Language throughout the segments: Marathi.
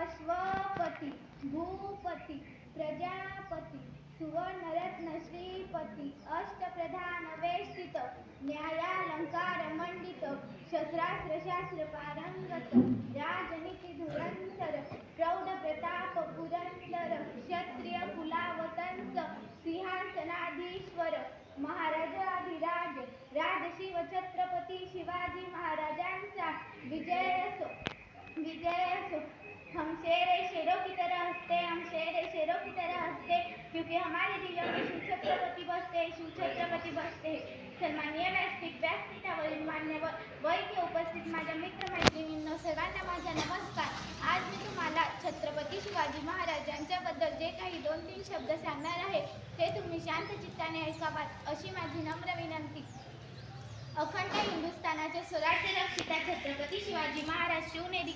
अश्वपती भूपती प्रजापती सुवर्णरत्न श्रीपती अष्टप्रधान वेष्टित न्यायालंकार मंडित शस्त्रास्त्र शास्त्र पारंगत राजनीती धुरंधर प्रौढ प्रताप पुरंदर क्षत्रिय कुलावतंस सिंहासनाधीश्वर महाराजाधिराज राजशिव छत्रपती शिवाजी महाराजांचा विजय क्योंकि हमारे दिलों में शिव छत्रपति बसते। हैं, शिव छत्रपति बसते हैं. सन्माननीय व्यासपीठ व्यासपीठावरील मान्यवर व उपस्थित माझ्या मित्र मैत्रिणींनो सर्वांना माझा नमस्कार। आज मी तुम्हाला छत्रपती शिवाजी महाराज यांच्याबद्दल जे काही दोन तीन शब्द सांगणार आहे ते तुम्ही शांत चित्ताने ऐकावात अशी माझी नम्र विनंती. अखंड हिंदुस्थानाचे स्वराज्य रक्षिता छत्रपती शिवाजी महाराज शिवनेरी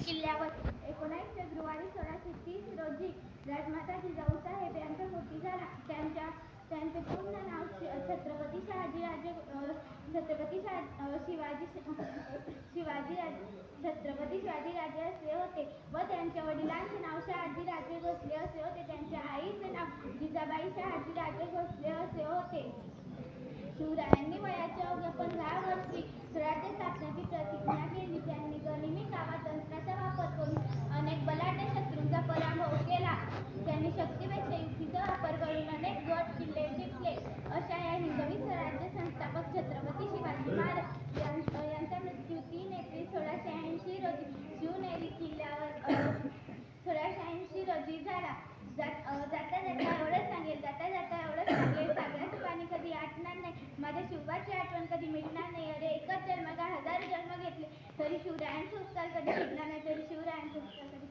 बावीस फेब्रुवारी सोळाशे तीस रोजी राजमाता जिजाऊसाहेब यांचा मृत्यू झाला. त्यांच्या त्यांचे पूर्ण नाव छत्रपती शहाजीराजे अ, छत्रपती शिवाजी शिवाजी छत्रपती शिवाजीराजे असे होते व त्यांच्या वडिलांचे नाव शहाजीराजे भोसले असे होते. त्यांच्या आईचे नाव जिजाबाई शहाजीराजे भोसले असे होते. शिवरायांनी वयाच्या अवघ्या पंधरा वर्षी स्वराज्य स्थापनेची शिवनेरी किल्ल्यावर थोड्या रजी झाला. जाता जाता एवढंच सांगेल जाता जाता एवढंच सांगेल. सागराचं पाणी कधी आटणार नाही. माझ्या शिवबाची आठवण कधी मिटणार नाही. अरे एकच जन्म का हजार जन्म घेतले. तरी शिवरायांचे उपकार कधी फिटणार नाही. तरी शिवरायांचे उपकार कधी